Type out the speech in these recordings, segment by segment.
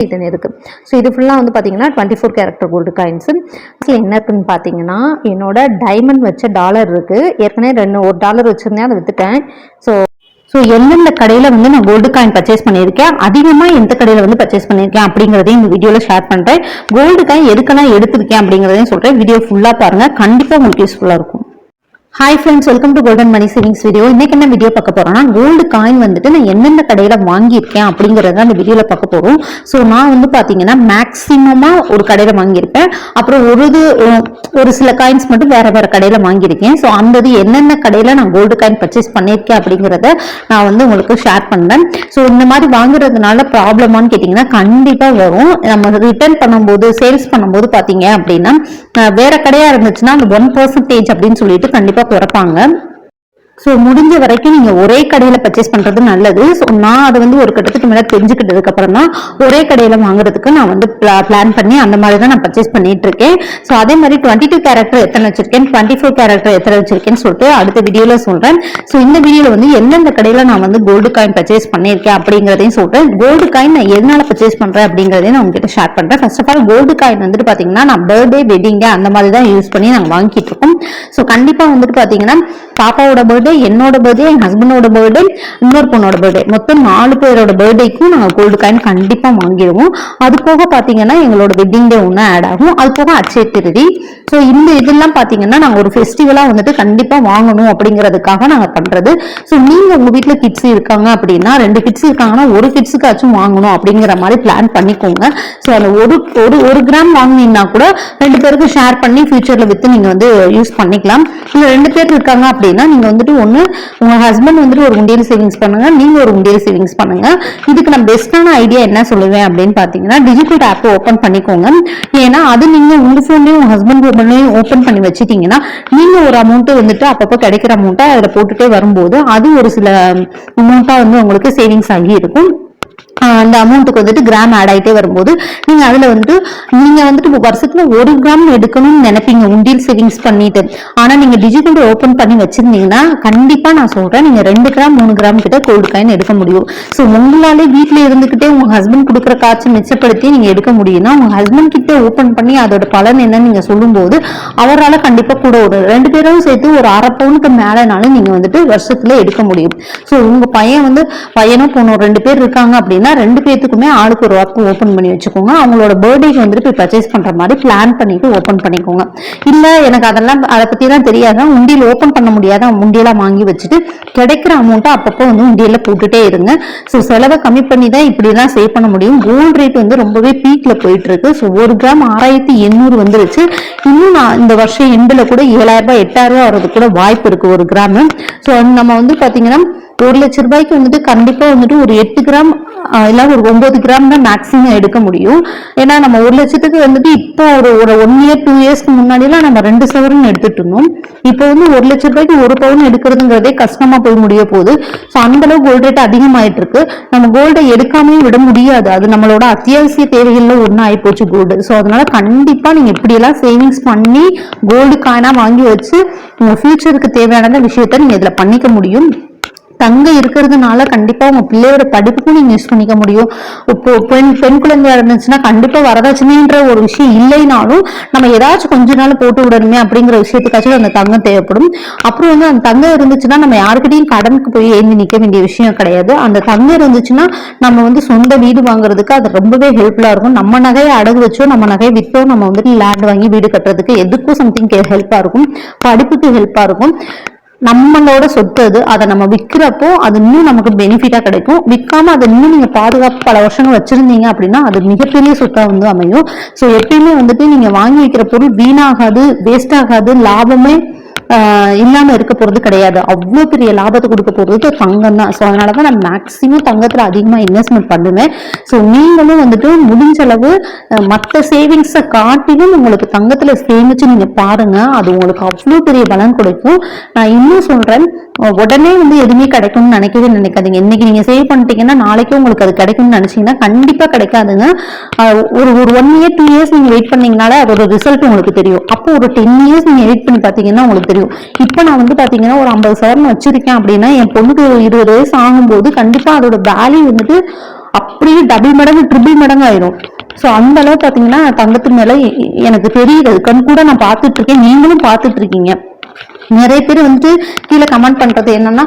இதுன்னு இருக்குது ஸோ இது ஃபுல்லாக வந்து பார்த்தீங்கன்னா twenty four character gold coins இதில் என்ன இருக்குன்னு பார்த்தீங்கன்னா என்னோட டைமண்ட் வச்ச டாலர் இருக்குது ஏற்கனவே ரெண்டு ஒரு டாலர் வச்சுருந்தேன் அதை விற்றுட்டேன் ஸோ ஸோ எந்தெந்த கடையில் வந்து நான் கோல்டு காயின் பர்ச்சேஸ் பண்ணியிருக்கேன்? அதிகமாக எந்த கடையில் வந்து பர்ச்சேஸ் பண்ணியிருக்கேன் அப்படிங்கிறதையும் இந்த வீடியோவில் ஷேர் பண்ணுறேன் கோல்டு காயின் எதுக்கெல்லாம் எடுத்திருக்கேன் அப்படிங்கிறதையும் சொல்கிறேன் வீடியோ ஃபுல்லாக பாருங்கள் கண்டிப்பாக உங்களுக்கு யூஸ்ஃபுல்லாக இருக்கும். Hi friends welcome to golden money savings video இன்னைக்கு என்ன வீடியோ பார்க்க போறோம்னா கோல்டு காயின் வந்துட்டு நான் எந்தெந்த கடையில வாங்கியிருக்கேன் அப்படிங்கறத அந்த வீடியோல பார்க்க போறோம். ஸோ நான் வந்து பாத்தீங்கன்னா மேக்சிமமா ஒரு கடையில வாங்கியிருப்பேன். அப்புறம் ஒரு இது ஒரு சில காயின்ஸ் மட்டும் வேற வேற கடையில வாங்கியிருக்கேன். ஸோ அந்த இது என்னென்ன கடையில நான் கோல்டு காயின் பர்ச்சேஸ் பண்ணியிருக்கேன் அப்படிங்கறத நான் வந்து உங்களுக்கு ஷேர் பண்ணேன் ஸோ இந்த மாதிரி வாங்குறதுனால ப்ராப்ளமான்னு கேட்டிங்கன்னா கண்டிப்பா வரும். நம்ம ரிட்டர்ன் பண்ணும்போது சேல்ஸ் பண்ணும்போது பாத்தீங்க அப்படின்னா வேற கடையா இருந்துச்சுன்னா அந்த ஒன் பர்சன்டேஜ் அப்படின்னு சொல்லிட்டு கண்டிப்பா பிறப்பாங்க. ஸோ முடிஞ்ச வரைக்கும் நீங்கள் ஒரே கடையில் பர்ச்சேஸ் பண்ணுறது நல்லது. ஸோ நான் அதை வந்து ஒரு கட்டத்துக்கு மேலே தெரிஞ்சுக்கிட்டதுக்கு அப்புறம் தான் ஒரே கடையில் வாங்குறதுக்கு நான் வந்து பிளான் பண்ணி அந்த மாதிரி தான் நான் பர்ச்சேஸ் பண்ணிட்டு இருக்கேன். ஸோ அதே மாதிரி டுவெண்ட்டி டூ கேரக்டர் எத்தனை வச்சிருக்கேன்? டுவெண்ட்டி ஃபோர் கேரக்டர் எத்தனை வச்சிருக்கேன்னு சொல்லிட்டு அடுத்த வீடியோவில் சொல்கிறேன் ஸோ இந்த வீடியோவில் வந்து எந்தெந்த கடையில் நான் வந்து கோல்டு காயின் பர்ச்சேஸ் பண்ணியிருக்கேன் அப்படிங்கிறதையும் சொல்கிறேன் கோல்டு காயின் நான் எதனால பர்ச்சேஸ் பண்ணுறேன் அப்படிங்கிறதையும் நான் உங்ககிட்ட ஷேர் பண்ணுறேன் first of all gold coin வந்துட்டு பார்த்தீங்கன்னா நான் பர்த்டே வெட்டிங்கு அந்த மாதிரி தான் யூஸ் பண்ணி நாங்கள் வாங்கிட்டு இருக்கோம். ஸோ கண்டிப்பாக வந்துட்டு பார்த்தீங்கன்னா பாப்பாவோட பர்த்டே என்னோட பர்த்டே என் ஹஸ்பண்டோட பர்த்டே இன்னொரு பொண்ணோட பர்த்டே மொத்தம் நாலு பேரோட பர்த்டேக்கும் நாங்கள் கோல்டு காயின் கண்டிப்பாக வாங்கிடுவோம். அது போக பார்த்தீங்கன்னா எங்களோட வெட்டிங் டே ஒன்று ஆட் ஆகும். அது போக அச்சய திருதி. ஸோ இந்த இதெல்லாம் பார்த்தீங்கன்னா நாங்கள் ஒரு ஃபெஸ்டிவலாக வந்துட்டு கண்டிப்பாக வாங்கணும் அப்படிங்கிறதுக்காக நாங்கள் பண்ணுறது ஸோ நீங்கள் உங்கள் வீட்டில் கிட்ஸ் இருக்காங்க அப்படின்னா ரெண்டு கிட்ஸ் இருக்காங்கன்னா ஒரு கிட்ஸுக்காச்சும் வாங்கணும் அப்படிங்கிற மாதிரி பிளான் பண்ணிக்கோங்க. ஸோ அந்த ஒரு ஒரு ஒரு கிராம் வாங்கினீங்கன்னா கூட ரெண்டு பேருக்கு ஷேர் பண்ணி ஃபியூச்சரில் விற்று நீங்கள் வந்து யூஸ் பண்ணிக்கலாம். இல்லை ரெண்டு பேர் இருக்காங்க அப்படின்னா நீங்கள் வந்துட்டு ஒன்று உங்கள் ஹஸ்பண்ட் வந்துட்டு ஒரு உண்டியல் சேவிங்ஸ் பண்ணுங்க நீங்கள் ஒரு உண்டியல் சேவிங்ஸ் பண்ணுங்க. இதுக்கு நான் பெஸ்ட்டான ஐடியா என்ன சொல்லுவேன் அப்படின்னு பார்த்தீங்கன்னா டிஜிட்டல் ஆப் ஓப்பன் பண்ணிக்கோங்க. ஏன்னா அது நீங்கள் உங்கள் ஃபோன்லேயும் உங்கள் ஹஸ்பண்ட் ஃபோன்லேயும் ஓப்பன் பண்ணி வச்சுட்டீங்கன்னா நீங்கள் ஒரு அமௌண்ட்டு வந்துட்டு அப்பப்போ கிடைக்கிற அமௌண்ட்டை அதில் போட்டுட்டே வரும்போது அது ஒரு சில அமௌண்ட்டாக வந்து உங்களுக்கு சேவிங்ஸ் ஆகி இருக்கும். அந்த அமௌண்ட்டுக்கு வந்துட்டு கிராம் ஆட் ஆகிட்டே வரும்போது நீங்க அதுல வந்துட்டு நீங்க வந்துட்டு வருஷத்துல ஒரு கிராம் எடுக்கணும்னு நினைப்பீங்க உண்டியல் சேவிங்ஸ் பண்ணிட்டு. ஆனா நீங்க டிஜிட்டல் ஓபன் பண்ணி வச்சிருந்தீங்கன்னா கண்டிப்பா நான் சொல்றேன் நீங்க ரெண்டு கிராம் மூணு கிராம் கிட்ட கோல்டு காயின் எடுக்க முடியும். ஸோ உங்களாலே வீட்டில் இருந்துகிட்டே உங்க ஹஸ்பண்ட் கொடுக்குற காட்சி மிச்சப்படுத்தி நீங்க எடுக்க முடியும்னா உங்க ஹஸ்பண்ட் கிட்ட ஓபன் பண்ணி அதோட பலன் என்னன்னு நீங்க சொல்லும்போது அவரால் கண்டிப்பா கூட ஒரு ரெண்டு பேரும் சேர்த்து ஒரு அரை பவுனுக்கு மேலனாலும் நீங்க வந்துட்டு வருஷத்துல எடுக்க முடியும். ஸோ உங்க பையன் வந்து பையனும் பொண்ணும் ரெண்டு பேர் இருக்காங்க அப்படின்னா ரெண்டு பேத்துக்குமே ஆளுக்கு ஒரு ஒர்க் ஓப்பன் பண்ணி வச்சுக்கோங்க. அவங்களோட பர்த்டேக்கு வந்துட்டு போய் பர்ச்சேஸ் பண்ற மாதிரி பிளான் பண்ணிட்டு ஓப்பன் பண்ணிக்கோங்க. இல்ல எனக்கு அதெல்லாம் அதை பத்தி எல்லாம் தெரியாத. உண்டியில் ஓப்பன் பண்ண முடியாத. உண்டியெல்லாம் வாங்கி வச்சுட்டு கிடைக்கிற அமௌண்ட்டை அப்பப்போ வந்து உண்டியில் போட்டுட்டே இருங்க. ஸோ செலவை கம்மி பண்ணி தான் இப்படி தான் சேவ் பண்ண முடியும். கோல்டு ரேட் வந்து ரொம்பவே பீக்ல போயிட்டு இருக்கு ஸோ ஒரு கிராம் ஆறாயிரத்தி எண்ணூறு வந்துருச்சு. இன்னும் நான் இந்த வருஷம் எண்டில் கூட ஏழாயிரம் ரூபாய் எட்டாயிரம் ரூபாய் கூட வாய்ப்பு இருக்கு ஒரு கிராம். ஸோ நம்ம வந்து பாத்தீங்கன்னா ஒரு லட்ச ரூபாய்க்கு வந்துட்டு கண்டிப்பா வந்துட்டு ஒரு எட்டு கிராம் இல்லை ஒரு ஒன்பது கிராம் தான் மேக்ஸிமம் எடுக்க முடியும். ஏன்னா நம்ம ஒரு லட்சத்துக்கு வந்துட்டு இப்போ ஒரு ஒரு ஒன் இயர் டூ இயர்ஸ்க்கு முன்னாடிலாம் நம்ம ரெண்டு சவரன் எடுத்துட்டு இருந்தோம். இப்போ வந்து ஒரு லட்ச ரூபாய்க்கு ஒரு பவுன் எடுக்கிறதுங்கிறதே கஷ்டமா போய் முடிய போகுது. ஸோ அந்த அளவு கோல்டு ரேட் அதிகமாயிட்டு இருக்கு நம்ம கோல்டை எடுக்காமயும் விட முடியாது. அது நம்மளோட அத்தியாவசிய தேவைகள்ல ஒன்றும் ஆகிப்போச்சு கோல்டு ஸோ அதனால கண்டிப்பா நீங்க இப்படியெல்லாம் சேவிங்ஸ் பண்ணி கோல்டு காயினா வாங்கி வச்சு உங்க ஃபியூச்சருக்கு தேவையான விஷயத்த நீங்க இதுல பண்ணிக்க முடியும். தங்க இருக்கிறதுனால கண்டிப்பா உங்க பிள்ளையோட படிப்புக்கும் நீங்க யூஸ் பண்ணிக்க முடியும். இப்போ பெண் பெண் குழந்தையா இருந்துச்சுன்னா கண்டிப்பா வரதட்சணைன்ற ஒரு விஷயம் இல்லைனாலும் நம்ம ஏதாச்சும் கொஞ்ச நாள் போட்டு விடணுமே அப்படிங்கிற விஷயத்துக்காச்சும் அந்த தங்கம் தேவைப்படும். அப்புறம் வந்து அந்த தங்கம் இருந்துச்சுன்னா நம்ம யாருக்கிட்டையும் கடனுக்கு போய் ஏந்தி நிக்க வேண்டிய விஷயம் கிடையாது. அந்த தங்கம் இருந்துச்சுன்னா நம்ம வந்து சொந்த வீடு வாங்குறதுக்கு அது ரொம்பவே ஹெல்ப்ஃபுல்லா இருக்கும். நம்ம நகையை அடகு வச்சோ நம்ம நகையை விற்றோ நம்ம வந்துட்டு லேண்ட் வாங்கி வீடு கட்டுறதுக்கு எதுக்கும் சம்திங் ஹெல்ப்பா இருக்கும். படிப்புக்கு ஹெல்ப்பா இருக்கும். நம்மளோட சொத்து அது அதை நம்ம விற்கிறப்போ அது இன்னும் நமக்கு பெனிஃபிட்டாக கிடைக்கும். விற்காம அதை இன்னும் நீங்கள் பாதுகாப்பு பல வருஷங்கள் வச்சுருந்தீங்க அப்படின்னா அது மிகப்பெரிய சொத்தாக வந்து அமையும். ஸோ எப்பயுமே வந்துட்டு நீங்கள் வாங்கி வைக்கிற பொருள் வீணாகாது வேஸ்ட் ஆகாது லாபமே இல்லாம இருக்க போறது கிடையாது. அவ்வளோ பெரிய லாபத்தை கொடுக்க போறது தங்கம் தான். ஸோ அதனாலதான் நான் மேக்சிமம் தங்கத்துல அதிகமா இன்வெஸ்ட்மெண்ட் பண்ணுவேன். ஸோ நீங்களும் வந்துட்டு முடிஞ்ச அளவு மற்ற சேவிங்ஸை காட்டிலும் உங்களுக்கு தங்கத்துல சேமிச்சு நீங்க பாருங்க. அது உங்களுக்கு அவ்வளோ பெரிய பலன் கொடுக்கும். நான் இன்னும் சொல்றேன் உடனே வந்து எதுவுமே கிடைக்கும்னு நினைக்கவே நினைக்காதீங்க. இன்னைக்கு நீங்க சேவ் பண்ணிட்டீங்கன்னா நாளைக்கு உங்களுக்கு அது கிடைக்கும்னு நினைச்சீங்கன்னா கண்டிப்பா கிடைக்காதுங்க. ஒரு ஒரு ஒன் இயர் டூ இயர்ஸ் நீங்க வெயிட் பண்ணீங்கனால அதோட ரிசல்ட் உங்களுக்கு தெரியும். அப்போ ஒரு டென் இயர்ஸ் நீங்க வெயிட் பண்ணி பாத்தீங்கன்னா உங்களுக்கு தெரியும். இப்போ நான் வந்து பாத்தீங்கன்னா ஒரு ஐம்பது சவரன் வச்சிருக்கேன் அப்படின்னா என் பொண்ணுக்கு இருபது வயசு ஆகும்போது கண்டிப்பா அதோட வேல்யூ வந்துட்டு அப்படியே டபுள் மடங்கு ட்ரிபிள் மடங்கு ஆயிரும். ஸோ அந்த அளவு பார்த்தீங்கன்னா தங்கத்து மேலே எனக்கு தெரியுது. கண் கூட நான் பார்த்துட்டு இருக்கேன். நீங்களும் பார்த்துட்டு இருக்கீங்க. நிறைய பேர் வந்துட்டு கீழே கமெண்ட் பண்றது என்னன்னா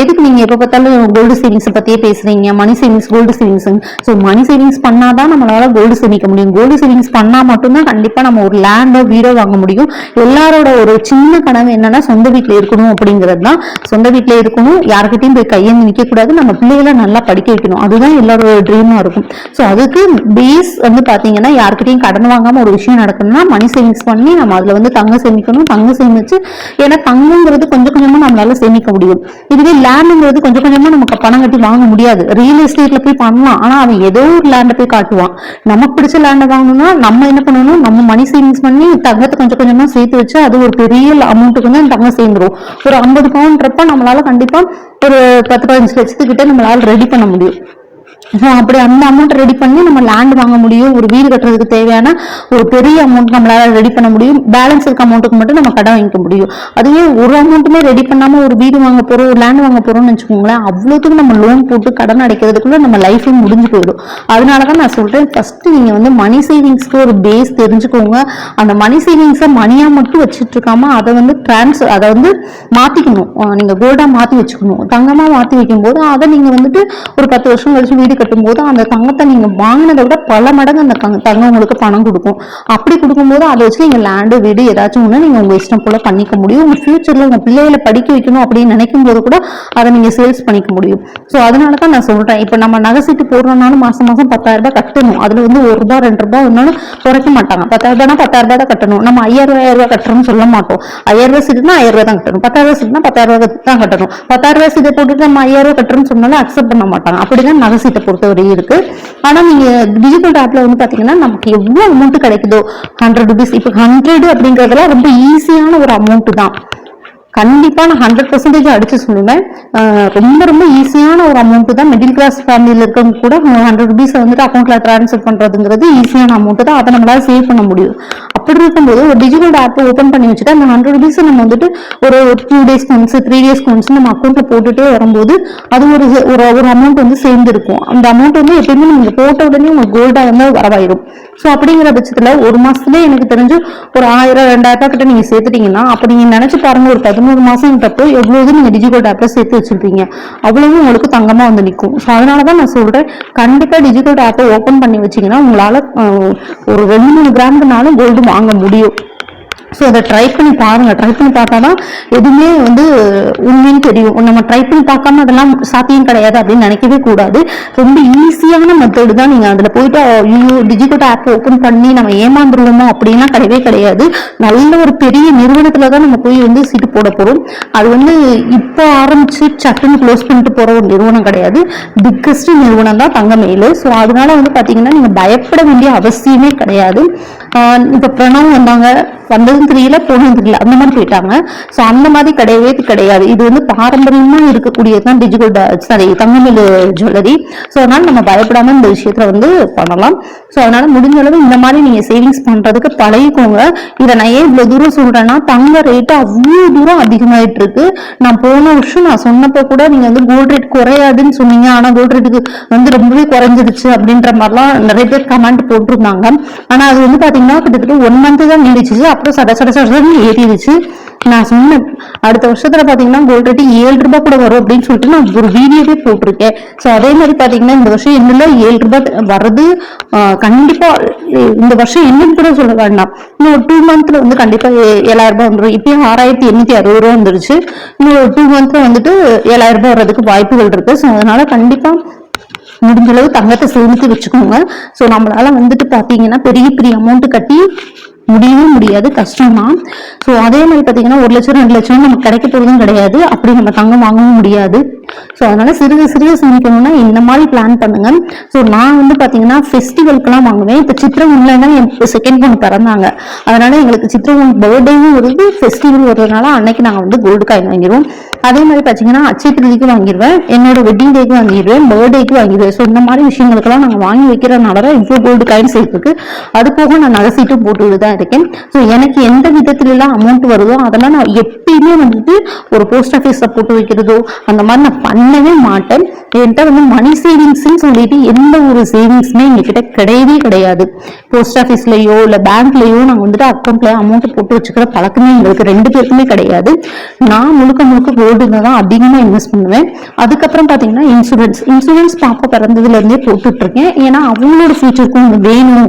எதுக்கு நீங்க எப்ப பார்த்தாலும் கோல்டு சேவிங்ஸ் பத்தியே பேசுறீங்க? Money savings gold savings so money savings பண்ணாதான் நம்மளால கோல்டு சேமிக்க முடியும். கோல்டு சேவிங்ஸ் பண்ணா மட்டும்தான் கண்டிப்பா நம்ம ஒரு லேண்டோ வீடோ வாங்க முடியும். எல்லாரோட ஒரு சின்ன கனவு என்னன்னா சொந்த வீட்டுல இருக்கணும் அப்படிங்கிறது தான். சொந்த வீட்டுல இருக்கணும் யாருக்கிட்டையும் போய் கையேந்து நிக்க கூடாது நம்ம பிள்ளைகளை நல்லா படிக்க வைக்கணும். அதுதான் எல்லாரோட ட்ரீமா இருக்கும். ஸோ அதுக்கு பேஸ் வந்து பாத்தீங்கன்னா யாருக்கிட்டையும் கடன் வாங்காம ஒரு விஷயம் நடக்கணும்னா மணி சேவிங்ஸ் பண்ணி நம்ம அதுல வந்து தங்க சேமிக்கணும். தங்க சேமிச்சு ஏன்னா தங்கங்கிறது கொஞ்சம் கொஞ்சமா நம்மளால சேமிக்க முடியும். இதுவே லேண்டுங்கிறது கொஞ்சம் கொஞ்சமா நமக்கு பணம் கட்டி வாங்க முடியாது. ரியல் எஸ்டேட்ல போய் பண்ணலாம். ஆனா அவன் ஏதோ ஒரு லேண்டை போய் காட்டுவான். நமக்கு பிடிச்ச லேண்டை வாங்கணும்னா நம்ம என்ன பண்ணணும்? நம்ம மணி சேவிங்ஸ் பண்ணி தங்கத்தை கொஞ்சம் கொஞ்சமா சேர்த்து வச்சு அது ஒரு பெரிய அமௌண்ட்டுக்கு வந்து அந்த தங்கம் சேர்ந்துடும் ஒரு ஐம்பது பவுன்றப்ப நம்மளால கண்டிப்பா ஒரு பத்து பதினஞ்சு லட்சத்துக்கிட்ட நம்மளால ரெடி பண்ண முடியும். ஸோ அப்படி அந்த அமௌண்ட் ரெடி பண்ணி நம்ம லேண்ட் வாங்க முடியும். ஒரு வீடு கட்டுறதுக்கு தேவையான ஒரு பெரிய அமௌண்ட் நம்மளால ரெடி பண்ண முடியும். பேலன்ஸ் இருக்க அமௌண்ட்டுக்கு மட்டும் நம்ம கடன் வாங்கிக்க முடியும். அதுவே ஒரு அமௌண்ட்டுமே ரெடி பண்ணாம ஒரு வீடு வாங்க போறோம் ஒரு லேண்ட் வாங்க போறோம்னு வச்சுக்கோங்களேன் அவ்வளோத்துக்கு நம்ம லோன் போட்டு கடன் அடைக்கிறதுக்குள்ள நம்ம லைஃபே முடிஞ்சு போயிடும். அதனால தான் நான் சொல்றேன் ஃபர்ஸ்ட் நீங்க வந்து மணி சேவிங்ஸ்க்கு ஒரு பேஸ் தெரிஞ்சுக்கோங்க. அந்த மணி சேவிங்ஸை மணியா மட்டும் வச்சுட்டு இருக்காம அதை வந்து டிரான்ஸ்ஃபர் அதை வந்து மாத்திக்கணும். நீங்கள் நீங்க கோல்டா மாத்தி வச்சுக்கணும். தங்கமா மாத்தி வைக்கும்போது அதை நீங்க வந்துட்டு ஒரு பத்து வருஷம் கழிச்சு வீடு கட்டும்போது அந்த தங்கத்தை நீங்க வாங்கினதை விட பல மடங்கு அந்த தங்க- தங்கம் உங்களுக்கு பணம் கொடுக்கும். அப்படி கொடுக்கும்போது அதை வச்சு நீங்கள் லேண்டு வீடு ஏதாச்சும் ஒண்ணு நீங்க உங்கள் இஷ்டம் போல பண்ணிக்க முடியும். உங்கள் ஃப்யூச்சரில் உங்க பிள்ளைகளை படிக்க வைக்கணும் அப்படின்னு நினைக்கும் போது கூட அதை நீங்க சேல்ஸ் பண்ணிக்க முடியும். ஸோ அதனால தான் நான் சொல்றேன். இப்போ நம்ம நகை சீட்டு போடுறோம்னாலும் மாசம் மாசம் பத்தாயிரம் ரூபாய் கட்டணும். அதுல வந்து ஒரு ரூபாய் ரெண்டு ரூபாய் ஒன்னாலும் குறைக்க மாட்டாங்க. பத்தாயிரம் பத்தாயிரரூபா பத்தாயிரம் ரூபாய் தான் கட்டணும். நம்ம ஐயாயிரம் ரூபாய் ஆயிரம் ரூபாய் கட்டுறோம்னு சொல்ல மாட்டோம். ஐயாயிரம் ரூபாய் சீட்டுனா ஆயிரம் தான் கட்டணும். பத்தாயிரம் ரூபாய் சீட்டுனா பத்தாயிரரூபா ரூபாய் தான் கட்டணும். பத்தாயிரம் ரூபாய் சீட்டை போட்டுட்டு நம்ம ஐயாயிரம் ரூபாய் கட்டுறோம்னு சொன்னாலும் அக்செப்ட் பண்ண மாட்டாங்க. அப்படிதான் நகை சீட்டை பொறுத்தவரையும் இருக்கு. ஆனா நீங்க டிஜிட்டல் ஆப்பில் வந்து பாத்தீங்கன்னா நமக்கு எவ்வளவு அமௌண்ட் கிடைக்குதோ ஹண்ட்ரட் ருபீஸ் இப்போ ஹண்ட்ரட் அப்படிங்கறதுலாம் ரொம்ப ஈஸியான ஒரு அமௌண்ட் தான். கண்டிப்பா நான் ஹண்ட்ரட் பர்சன்டேஜ் அடிச்சு சொல்லுவேன். ரொம்ப ரொம்ப ஈஸியான ஒரு அமௌண்ட் தான். மிடில் கிளாஸ் ஃபேமிலியில இருக்கவங்க கூட ஹண்ட்ரட் ருபீஸ் வந்துட்டு அக்கௌண்ட்ல ட்ரான்ஸ்ஃபர் பண்றதுங்கிறது ஈஸியான அமௌண்ட் தான். அதை நம்மளால சேவ் பண்ண முடியும். அப்படி இருக்கும்போது ஒரு டிஜிட்டல் ஆப் ஓப்பன் பண்ணி வச்சுட்டு அந்த ஹண்ட்ரட் ருபீஸ் நம்ம வந்துட்டு ஒரு two days once three days once நம்ம அக்கௌண்ட்ல போட்டுட்டே வரும்போது அது ஒரு ஒரு ஒரு அமௌண்ட் வந்து சேர்ந்து இருக்கும் அந்த அமௌண்ட் வந்து எப்பயுமே நீங்க போட்ட உடனே உங்களுக்கு கோல்டா வந்து வரவாயிடும். ஸோ அப்படிங்கிற பட்சத்துல ஒரு மாசத்துலயே எனக்கு தெரிஞ்சு ஒரு ஆயிரம் ரெண்டாயிரம் ரூபாய் கிட்ட நீங்க சேர்த்துட்டீங்கன்னா அப்ப நீங்க நினைச்சு பாருங்க ஒரு பதினோரு மாசம்ன்றப்போ எவ்வளவு நீங்க டிஜிட்டல் ஆப்ல சேர்த்து வச்சிருப்பீங்க. அவ்வளவும் உங்களுக்கு தங்கமா வந்து நிற்கும் ஸோ அதனாலதான் நான் சொல்றேன் கண்டிப்பா டிஜிட்டல் ஆப்பை ஓப்பன் பண்ணி வச்சீங்கன்னா உங்களால ஒரு ரெண்டு மூணு கிராமுக்குனாலும் கோல்டு வாங்க முடியும். ஸோ அதை ட்ரை பண்ணி பாருங்க. ட்ரை பண்ணி பார்த்தா தான் எதுவுமே வந்து உண்மைன்னு தெரியும். நம்ம ட்ரை பண்ணி பார்க்காம அதெல்லாம் சாத்தியம் கிடையாது அப்படின்னு நினைக்கவே கூடாது. ரொம்ப ஈஸியான மெத்தடு தான் நீங்கள் அதில் போயிட்டு ஐயோ டிஜிட்டல் ஆப் ஓப்பன் பண்ணி நம்ம ஏமாந்துருவோமோ? அப்படின்னா கிடையவே கிடையாது. நல்ல ஒரு பெரிய நிறுவனத்தில் தான் நம்ம போய் வந்து சீட்டு போட போகிறோம் அது வந்து இப்போ ஆரம்பிச்சு சட்டுன்னு க்ளோஸ் பண்ணிட்டு போகிற ஒரு நிறுவனம் கிடையாது. பிக்கஸ்ட் நிறுவனம் தான் தங்கமயில். ஸோ அதனால வந்து பார்த்தீங்கன்னா நீங்கள் பயப்பட வேண்டிய அவசியமே கிடையாது. இப்போ பிரணவ் வந்தாங்க. வந்ததும் தெரியல போனதும் அந்த மாதிரி போயிட்டாங்க ஸோ அந்த மாதிரி கிடையவே கிடையாது. இது வந்து பாரம்பரியமா இருக்கக்கூடியது தான் digital sorry Thangamayil jewellery so அதனால நம்ம பயப்படாம இந்த விஷயத்துல வந்து பண்ணலாம். ஸோ அதனால முடிஞ்ச அளவு இந்த மாதிரி நீங்க சேவிங்ஸ் பண்றதுக்கு பழகிக்கோங்க. இதை நான் ஏன் இவ்வளவு தூரம் சொல்றேன்னா தங்க ரேட்டு அவ்வளோ தூரம் அதிகமாயிட்டு இருக்கு நான் போன வருஷம் நான் சொன்னப்போ கூட நீங்க வந்து கோல்ட் ரேட் குறையாதுன்னு சொன்னீங்க. ஆனா கோல்ட் ரேட்டுக்கு வந்து ரொம்பவே குறைஞ்சிருச்சு அப்படின்ற மாதிரிலாம் நிறைய பேர் கமெண்ட் போட்டிருந்தாங்க. ஆனா அது வந்து பாத்தீங்கன்னா கிட்டத்தட்ட ஒன் மந்த் தான் நீடிச்சிச்சு. அப்புறம் அதை சட சடன்னு ஏறிடுச்சு நான் சொன்னேன் அடுத்த வருஷத்துல பாத்தீங்கன்னா கோல்ட் ரேட்டு ஏழு ரூபாய் கூட வரும் அப்படின்னு சொல்லிட்டு நான் ஒரு வீடியோவே போட்டிருக்கேன். ஸோ அதே மாதிரி பாத்தீங்கன்னா இந்த வருஷம் என்னெல்லாம் ஏழு ரூபாய் வர்றது கண்டிப்பா இந்த வருஷம் என்னன்னு கூட சொல்ல வேண்டாம். இன்னும் ஒரு டூ மந்த்ல வந்து கண்டிப்பா ஏழாயிரம் ரூபாய் வந்துடும் இப்பயும் ஆறாயிரத்தி எண்ணூத்தி அறுபது ரூபா வந்துருச்சு. இன்னும் ஒரு டூ மந்த்ல வந்துட்டு ஏழாயிரம் ரூபாய் வர்றதுக்கு வாய்ப்புகள் இருக்கு. ஸோ அதனால கண்டிப்பா முடிஞ்ச அளவு தங்கத்தை சேமித்து வச்சுக்கோங்க. ஸோ நம்மளால வந்துட்டு பாத்தீங்கன்னா பெரிய பெரிய அமௌண்ட் கட்டி முடியவே முடியாது கஷ்டம் தான். ஸோ அதே மாதிரி பார்த்தீங்கன்னா ஒரு லட்சம் ரெண்டு லட்சம் நமக்கு கிடைக்க போகிறதும் கிடையாது. அப்படி நம்ம தங்கம் வாங்கவும் முடியாது. ஸோ அதனால சிறுக சிறுக சேமிக்கணும்னா இந்த மாதிரி பிளான் பண்ணுங்க. ஸோ நான் வந்து பார்த்தீங்கன்னா ஃபெஸ்டிவல்க்குலாம் வாங்குவேன். இப்போ சித்திரகுண்டில் என் செகண்ட் பொண்ணு பிறந்தாங்க. அதனால எங்களுக்கு சித்திரகுண்ட் பர்த்டேவும் வருது. ஃபெஸ்டிவல் வருதுனால அன்னைக்கு நாங்கள் வந்து கோல்டு காயின் வாங்கிடுவோம் அதே மாதிரி பார்த்தீங்கன்னா அச்சை வாங்கிடுவேன் என்னோட வெட்டிங் டேக்கு வாங்கிடுவேன் பர்த்டேக்கு வாங்கிடுவேன் ஸோ இந்த மாதிரி விஷயங்களுக்கெல்லாம் நாங்கள் வாங்கி வைக்கிறனால தான் இவ்வளோ கோல்டு காயின்ஸ் இருக்குது அது போக நான் நகை சீட்டும் போட்டு விடுதேன் இருக்கேன். ஸோ எனக்கு எந்த விதத்துல எல்லாம் அமௌண்ட் வருதோ அதெல்லாம் நான் எப்பயுமே வந்துட்டு ஒரு போஸ்ட் ஆஃபீஸில் போட்டு வைக்கிறதோ அந்த மாதிரி நான் பண்ணவே மாட்டேன். என்கிட்ட வந்து மணி சேவிங்ஸ்ன்னு சொல்லிட்டு எந்த ஒரு சேவிங்ஸுமே எங்ககிட்ட கிடையவே கிடையாது. போஸ்ட் ஆஃபீஸ்லயோ இல்லை பேங்க்லயோ நாங்கள் வந்துட்டு அக்கௌண்ட்ல அமௌண்ட் போட்டு வச்சுக்கிற பழக்கமே எங்களுக்கு ரெண்டு பேருக்குமே கிடையாது. நான் முழுக்க முழுக்க கோல்டுல தான் அதிகமாக இன்வெஸ்ட் பண்ணுவேன். அதுக்கப்புறம் பார்த்தீங்கன்னா இன்சூரன்ஸ் இன்சூரன்ஸ் பாப்பா பிறந்ததுலேருந்தே போட்டுட்ருக்கேன். போட்டுட்டு இருக்கேன் ஏன்னா அவங்களோட ஃபியூச்சருக்கும் வேணும்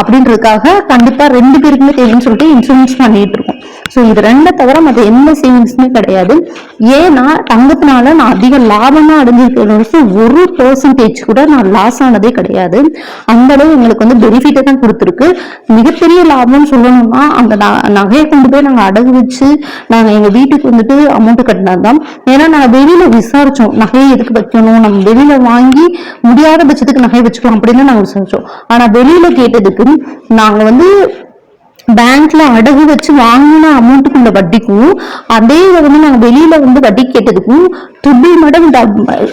அப்படின்றதுக்காக கண்டிப்பாக ரெண்டு பேருக்குமே தேவைன்னு சொல்லிட்டு இன்சூரன்ஸ் பண்ணிட்டு இருக்கோம் ஸோ இது ரெண்டை தவிர மற்ற எந்த சேவிங்ஸுமே கிடையாது. ஏன்னா தங்கத்தினால நான் அதிக லாபமா அடைஞ்சிருக்கிறது ஒரு பர்சன்டேஜ் கூட நான் லாஸ் ஆனதே கிடையாது. அந்த அளவு எங்களுக்கு வந்து பெனிஃபிட்டை தான் கொடுத்துருக்கு. மிகப்பெரிய லாபம்னு சொல்லணும்னா அந்த ந- நகையை கொண்டு போய் நாங்கள் அடகு வச்சு நாங்கள் எங்கள் வீட்டுக்கு வந்துட்டு அமௌண்ட் கட்டினது தான். ஏன்னா நாங்கள் வெளியில விசாரிச்சோம் நகையை எதுக்கு வைக்கணும் நம்ம வெளியில வாங்கி முடியாத பட்சத்துக்கு நகை வச்சுக்கலாம் அப்படின்னு நாங்கள் விசாரிச்சோம். ஆனால் வெளியில கேட்டதுக்கு நாங்கள் வந்து பேங்க்ல அடகு வச்சு வாங்கின அமௌண்ட்டுக்குள்ள வட்டிக்கும் அதே இதை வந்து நாங்க வெளியில வந்து வட்டி கேட்டதுக்கும் துபி மடம்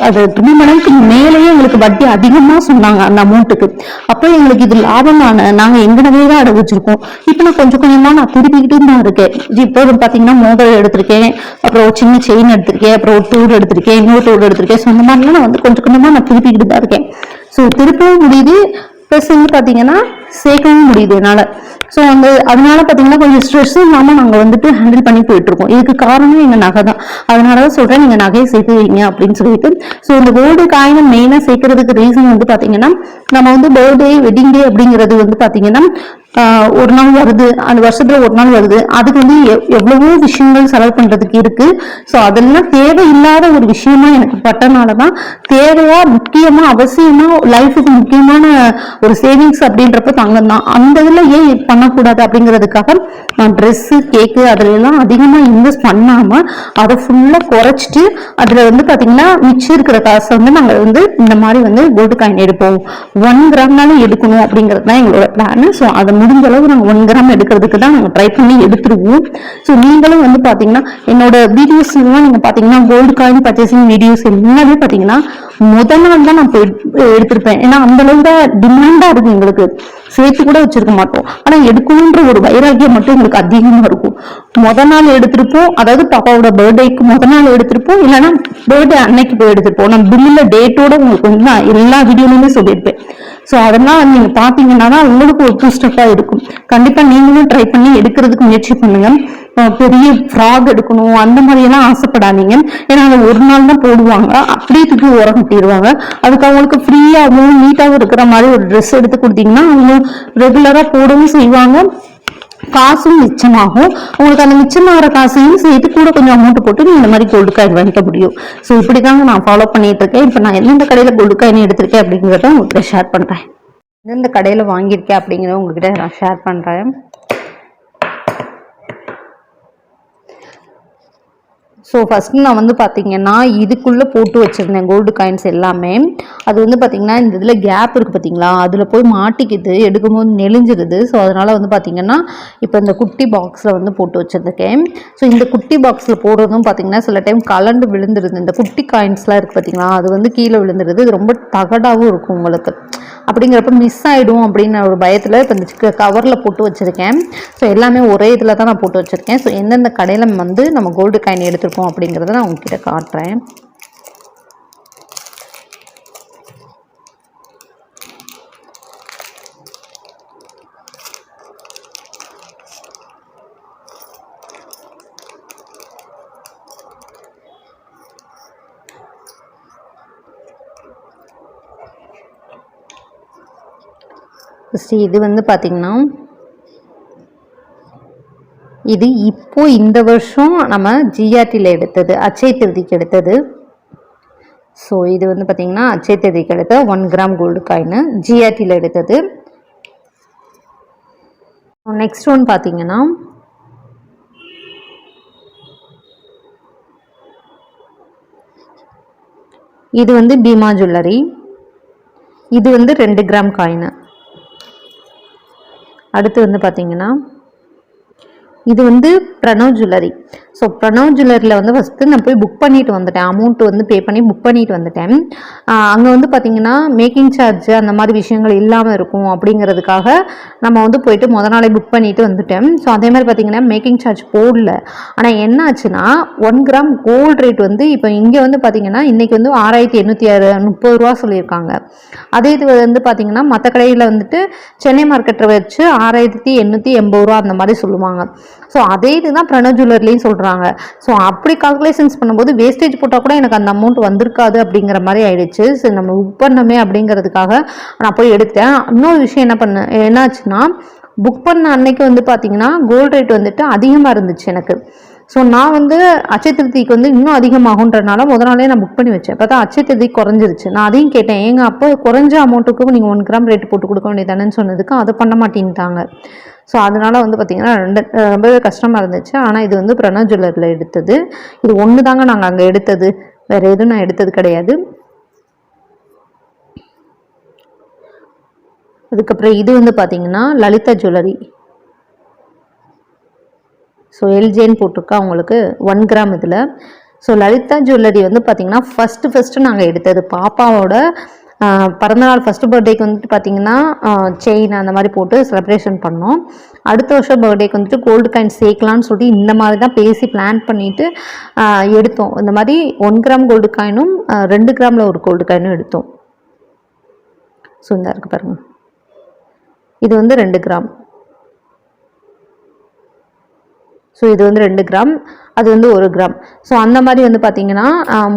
அது துபி மடங்குக்கு மேலேயே எங்களுக்கு வட்டி அதிகமா சொன்னாங்க அந்த அமௌண்ட்டுக்கு அப்போ எங்களுக்கு இது லாபமான நாங்க எங்கனவே தான் அடகு வச்சிருக்கோம். இப்போ நான் கொஞ்சம் கொஞ்சமா நான் திருப்பிக்கிட்டு தான் இருக்கேன். இப்போ பாத்தீங்கன்னா மோதிரம் எடுத்திருக்கேன் அப்புறம் ஒரு சின்ன செயின் எடுத்திருக்கேன் அப்புறம் ஒரு டூர் எடுத்திருக்கேன் இன்னொரு டூர் எடுத்திருக்கேன். ஸோ இந்த மாதிரிலாம் நான் வந்து கொஞ்சம் கொஞ்சமா நான் திருப்பிக்கிட்டு தான் இருக்கேன். ஸோ திருப்பவும் முடியுது ப்ளஸ் வந்து பாத்தீங்கன்னா சேர்க்கவும் முடியுது என்னால. ஸோ அந்த அதனால பார்த்தீங்கன்னா கொஞ்சம் ஸ்ட்ரெஸ்ஸும் இல்லாமல் நாங்கள் வந்துட்டு ஹேண்டில் பண்ணி போயிட்டு இருக்கோம் இதுக்கு காரணம் எங்கள் நகை தான். அதனால தான் சொல்கிறேன் நீங்கள் நகையை சேர்த்து வைங்க அப்படின்னு சொல்லிட்டு. ஸோ இந்த கோல்டு காயினை மெயினாக சேர்க்கறதுக்கு ரீசன் வந்து பார்த்தீங்கன்னா நம்ம வந்து பர்த்டே வெட்டிங் டே அப்படிங்கிறது வந்து பார்த்தீங்கன்னா ஒரு நாள் வருது. அந்த வருஷத்துல ஒரு நாள் வருது. அதுக்கு வந்து எவ்- எவ்வளவோ விஷயங்கள் செலவு பண்றதுக்கு இருக்கு. ஸோ அதெல்லாம் தேவையில்லாத ஒரு விஷயமா எனக்கு பட்டனால தான் தேவையா முக்கியமா அவசியமா லைஃபுக்கு முக்கியமான ஒரு சேவிங்ஸ் அப்படின்றப்ப தங்கம் தான் அந்த இதுல ஏன் பண்ணக்கூடாது அப்படிங்கிறதுக்காக நான் ட்ரெஸ்ஸு கேக்கு அதுல எல்லாம் அதிகமா இன்வெஸ்ட் பண்ணாம அதை ஃபுல்லா குறைச்சிட்டு அதுல வந்து பாத்தீங்கன்னா மிச்சம் இருக்கிற காசை வந்து நாங்க வந்து இந்த மாதிரி வந்து கோல்டு காயின் எடுப்போம். ஒன் கிராம்னாலும் எடுக்கணும் அப்படிங்கிறது தான் எங்களோட பிளான் ஸோ அதை முடிஞ்ச அளவு நாங்கள் ஒன் கிராம் எடுக்கிறதுக்கு தான் நாங்கள் ட்ரை பண்ணி எடுத்துருவோம். ஸோ நீங்களும் வந்து பாத்தீங்கன்னா என்னோட வீடியோஸ் எல்லாம் நீங்க பாத்தீங்கன்னா கோல்டு காயின் பர்ச்சேசிங் வீடியோஸ் எல்லாமே பாத்தீங்கன்னா முதல் நாள் தான் நான் போய் எடுத்திருப்பேன். ஏன்னா அந்த அளவு தான் டிமாண்டாக இருக்கு எங்களுக்கு. சேர்த்து கூட வச்சிருக்க மாட்டோம். ஆனா எடுக்கணுன்ற ஒரு வைராக்கியம் மட்டும் எங்களுக்கு அதிகமா இருக்கும். முத நாள் எடுத்திருப்போம். அதாவது பாப்பாவோட பர்த்டேக்கு முத நாள் எடுத்திருப்போம். இல்லைன்னா பர்த்டே அன்னைக்கு போய் எடுத்திருப்போம். நான் பில்லுல டேட்டோட உங்களுக்கு வந்து நான் எல்லா வீடியோலையுமே சொல்லியிருப்பேன். ஸோ அதெல்லாம் நீங்க பாத்தீங்கன்னா தான் உங்களுக்கு ஒரு பூஸ்டப்பா இருக்கும். கண்டிப்பா நீங்களும் ட்ரை பண்ணி எடுக்கிறதுக்கு முயற்சி பண்ணுங்க. பெரிய ஃப்ராக் எடுக்கணும் அந்த மாதிரி எல்லாம் ஆசைப்படாதீங்க. ஏன்னா அதை ஒரு நாள் தான் போடுவாங்க. அப்படியே தூக்கி உரம் கட்டிடுவாங்க அதுக்கு அவங்களுக்கு ஃப்ரீயாகவும் நீட்டாகவும் இருக்கிற மாதிரி ஒரு ட்ரெஸ் எடுத்து கொடுத்தீங்கன்னா அவங்க ரெகுலரா போடவும் செய்வாங்க. காசும் மிச்சமாகும். உங்களுக்கு அந்த மிச்சமாகிற காசையும் சேர்த்து கூட கொஞ்சம் அமௌண்ட் போட்டு நீ இந்த மாதிரி கோல்டு காயின் வாங்கிக்க முடியும். ஸோ இப்படி தாங்க நான் ஃபாலோ பண்ணிட்டு இருக்கேன். இப்போ நான் எந்தெந்த கடையில் கோல்டு காயின் எடுத்திருக்கேன் அப்படிங்கிறத உங்ககிட்ட ஷேர் பண்ணுறேன் எந்தெந்த கடையில் வாங்கியிருக்கேன் அப்படிங்கிறத உங்ககிட்ட நான் ஷேர் பண்ணுறேன் ஸோ ஃபஸ்ட்டு நான் வந்து பார்த்தீங்கன்னா இதுக்குள்ளே போட்டு வச்சுருந்தேன் கோல்டு காயின்ஸ் எல்லாமே. அது வந்து பார்த்தீங்கன்னா இந்த இதில் கேப் இருக்குது பார்த்தீங்களா அதில் போய் மாட்டிக்கிது எடுக்கும்போது நெளிஞ்சிருது. ஸோ அதனால் வந்து பார்த்தீங்கன்னா இப்போ இந்த குட்டி பாக்ஸில் வந்து போட்டு வச்சுருந்துருக்கேன் ஸோ இந்த குட்டி பாக்ஸில் போடுறதும் பார்த்தீங்கன்னா சில டைம் கலண்டு விழுந்துருது. இந்த குட்டி காயின்ஸ்லாம் இருக்குது பார்த்தீங்களா அது வந்து கீழே விழுந்துருது. இது ரொம்ப தகடாகவும் இருக்கும் உங்களுக்கு. அப்படிங்கிறப்ப மிஸ் ஆகிடும் அப்படின்னு ஒரு பயத்தில் இப்போ இந்த கவரில் போட்டு வச்சுருக்கேன். ஸோ எல்லாமே ஒரே இதில் தான் நான் போட்டு வச்சுருக்கேன். ஸோ எந்தெந்த கடையில் வந்து நம்ம கோல்டு காயின் எடுத்திருக்கோம் அப்படிங்கிறத நான் உங்ககிட்ட காட்டுறேன். ஃபஸ்ட்டு இது வந்து பார்த்திங்கன்னா இது இப்போ இந்த வருஷம் நம்ம ஜிஆர்டியில் எடுத்தது அச்சய திருதிக்கு எடுத்தது. ஸோ இது வந்து பார்த்திங்கன்னா அச்சய திருதிக்கு எடுத்த ஒன் கிராம் கோல்டு காயின் ஜிஆர்டியில் எடுத்தது. நெக்ஸ்ட் ஒன் பார்த்திங்கன்னா இது வந்து பீமா ஜுவல்லரி இது வந்து ரெண்டு கிராம் காயின் அடுத்து வந்து பார்த்தீங்கன்னா இது வந்து பிரணவ் ஜுவல்லரி. ஸோ பிரணவ் ஜுவல்லரியில் வந்து ஃபஸ்ட்டு நான் போய் புக் பண்ணிட்டு வந்துட்டேன். அமௌண்ட் வந்து பே பண்ணி புக் பண்ணிட்டு வந்துட்டேன். அங்கே வந்து பார்த்திங்கன்னா மேக்கிங் சார்ஜ் அந்த மாதிரி விஷயங்கள் இல்லாமல் இருக்கும் அப்படிங்கிறதுக்காக நம்ம வந்து போயிட்டு முத நாளே புக் பண்ணிட்டு வந்துட்டேன். ஸோ அதே மாதிரி பார்த்தீங்கன்னா மேக்கிங் சார்ஜ் போடல. ஆனால் என்ன ஆச்சுன்னா ஒன் கிராம் கோல்டு ரேட் வந்து இப்போ இங்கே வந்து பார்த்தீங்கன்னா இன்றைக்கி வந்து ஆறாயிரத்தி எண்ணூற்றி ஆறு முப்பது ரூபா சொல்லியிருக்காங்க. அதே இது வந்து பார்த்திங்கன்னா மற்ற கடையில் வந்துட்டு சென்னை மார்க்கெட்டை வச்சு ஆறாயிரத்தி எண்ணூற்றி எண்பது ரூபா அந்த மாதிரி சொல்லுவாங்க. ஸோ அதே இதுதான் பிரணவ் ஜுவல்லர்லேயும் சொல்கிறாங்க ஸோ அப்படி கால்குலேஷன்ஸ் பண்ணும்போது வேஸ்டேஜ் போட்டால் கூட எனக்கு அந்த அமௌண்ட் வந்திருக்காது அப்படிங்கிற மாதிரி ஆயிடுச்சு. சரி நம்ம புக் பண்ணமே அப்படிங்கிறதுக்காக நான் போய் எடுத்தேன் இன்னொரு விஷயம் என்ன பண்ண என்னாச்சுன்னா புக் பண்ண அன்னைக்கு வந்து பார்த்தீங்கன்னா கோல்டு ரேட் வந்துட்டு அதிகமாக இருந்துச்சு எனக்கு. ஸோ நான் வந்து அச்சய திருத்திக்கு வந்து இன்னும் அதிகமாகுன்றனால முத நாளே நான் புக் பண்ணி வச்சேன். பார்த்தா அச்சய திருத்தி குறைஞ்சிருச்சு. நான் அதையும் கேட்டேன். ஏங்க அப்போ குறைஞ்ச அமௌண்ட்டுக்கும் நீங்கள் ஒன் கிராம் ரேட் போட்டு கொடுக்க வேண்டியதானேன்னு சொன்னதுக்கு அதை பண்ண மாட்டேன்ட்டாங்க. ஸோ அதனால் வந்து பார்த்திங்கன்னா ரெண்டு ரொம்பவே கஷ்டமாக இருந்துச்சு. ஆனால் இது வந்து பிரணவ் ஜுவல்லரில் எடுத்தது. இது ஒன்று தாங்க நாங்கள் அங்கே எடுத்தது. வேறு எதுவும் நான் எடுத்தது கிடையாது. அதுக்கப்புறம் இது வந்து பார்த்திங்கன்னா லலிதா ஜுவல்லரி. ஸோ எல்ஜேன்னு போட்டிருக்கா உங்களுக்கு ஒன் கிராம் இதில். ஸோ லலிதா ஜுவல்லரி வந்து பார்த்திங்கன்னா ஃபஸ்ட்டு ஃபஸ்ட்டு நாங்கள் எடுத்தது. பாப்பாவோட பிறந்தநாள் ஃபஸ்ட்டு பர்த்டேக்கு வந்துட்டு பார்த்தீங்கன்னா செயின் அந்த மாதிரி போட்டு செலிப்ரேஷன் பண்ணோம். அடுத்த வருஷம் பர்த்டேக்கு வந்துட்டு கோல்டு காயின் சேர்க்கலான்னு சொல்லிட்டு இந்த மாதிரி தான் பேசி பிளான் பண்ணிவிட்டு எடுத்தோம். இந்த மாதிரி ஒன் கிராம் கோல்டு காயினும் ரெண்டு கிராமில் ஒரு கோல்டு காயினும் எடுத்தோம். ஸோ இந்த இருக்குது பாருங்கள் இது வந்து ரெண்டு கிராம் ஸோ இது வந்து ரெண்டு கிராம் அது வந்து ஒரு கிராம் ஸோ அந்த மாதிரி வந்து பார்த்தீங்கன்னா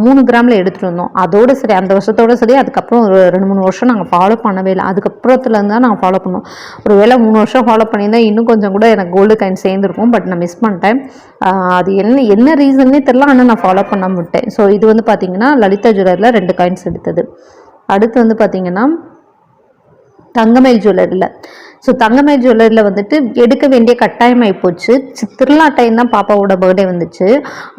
மூணு கிராமில் எடுத்துகிட்டு வந்தோம். அதோடு சரி அந்த வருஷத்தோட சரி அதுக்கப்புறம் ஒரு ரெண்டு மூணு வருஷம் நாங்கள் ஃபாலோ பண்ணவே இல்லை. அதுக்கப்புறத்துலேருந்து தான் நாங்கள் ஃபாலோ பண்ணோம். ஒரு வேளை மூணு வருஷம் ஃபாலோ பண்ணியிருந்தால் இன்னும் கொஞ்சம் கூட எனக்கு கோல்டு காயின் சேர்ந்துருக்கும் பட் நான் மிஸ் பண்ணிட்டேன். அது என்ன என்ன ரீசன்னே தெரில ஆனால் நான் ஃபாலோ பண்ண விட்டேன். ஸோ இது வந்து பார்த்தீங்கன்னா லலிதா ஜுவல்லரில் ரெண்டு காயின்ஸ் எடுத்தது. அடுத்து வந்து பார்த்தீங்கன்னா தங்கமயில் ஜுவல்லரியில் ஸோ தங்கமய ஜுவல்லரியில் வந்துட்டு எடுக்க வேண்டிய கட்டாயம் ஆகிப்போச்சு திருவிழா டைம் தான் பாப்பாவோட பர்த்டே வந்துச்சு.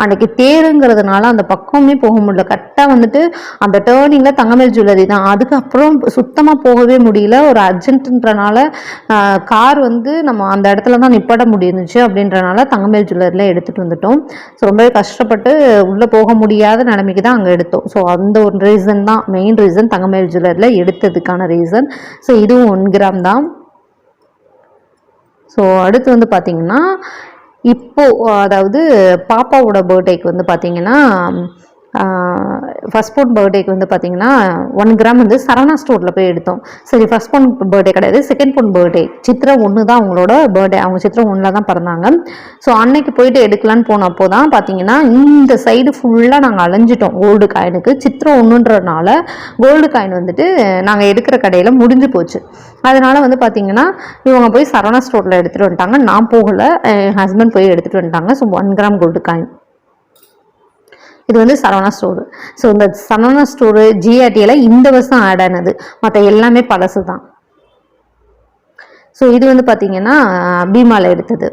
அன்னைக்கு தேருங்கிறதுனால அந்த பக்கமே போக முடியல. கரெக்டாக வந்துட்டு அந்த டேர்னிங்கில் தங்கமேல் ஜுவல்லரி தான். அதுக்கப்புறம் சுத்தமாக போகவே முடியல. ஒரு அர்ஜென்ட்ன்றனால கார் வந்து நம்ம அந்த இடத்துல தான் நிப்பாட முடியிருந்துச்சு அப்படின்றனால தங்கமேல் ஜுவல்லரியில் எடுத்துகிட்டு வந்துட்டோம். ஸோ ரொம்பவே கஷ்டப்பட்டு உள்ளே போக முடியாத நிலைமைக்கு தான் அங்கே எடுத்தோம். ஸோ அந்த ஒரு ரீசன் தான். மெயின் ரீசன் தங்கமேல் ஜுவல்லரியில் எடுத்ததுக்கான ரீசன் ஸோ இதுவும் ஒன் கிராம் தான். ஸோ அடுத்து வந்து பார்த்திங்கன்னா இப்போது அதாவது பாப்பாவோட பர்த்டேக்கு வந்து பார்த்திங்கன்னா ஃபஸ்ட் பொன் பர்த்டேக்கு வந்து பார்த்தீங்கன்னா ஒன் கிராம் வந்து சரவணா ஸ்டோரில் போய் எடுத்தோம். சரி ஃபஸ்ட் பொன் பர்த்டே கிடையாது செகண்ட் பொன் பர்த்டே சித்திரை ஒன்று தான் அவங்களோட பர்த்டே அவங்க சித்திரை ஒன்றில் தான் பிறந்தாங்க. ஸோ அன்னைக்கு போயிட்டு எடுக்கலான்னு போனப்போ தான் பார்த்தீங்கன்னா இந்த சைடு ஃபுல்லாக நாங்கள் அலைஞ்சிட்டோம் கோல்டு காயினுக்கு சித்திரை ஒன்றுன்றனால கோல்டு காயின் வந்துட்டு நாங்கள் எடுக்கிற கடையில் முடிஞ்சு போச்சு. அதனால் வந்து பார்த்திங்கன்னா இவங்க போய் சரவணா ஸ்டோரில் எடுத்துகிட்டு வந்துட்டாங்க. நான் போகலை. என் ஹஸ்பண்ட் போய் எடுத்துகிட்டு வந்துட்டாங்க. So one gram gold coin இது வந்து சரவணா ஸ்டோரு ஸோ இந்த சரவணா ஸ்டோரு ஜிஆர்டியில் இந்த வருஷம் ஆட் ஆனது. மற்ற எல்லாமே பழசு தான். ஸோ இது வந்து பார்த்திங்கன்னா பீமாவில் எடுத்தது.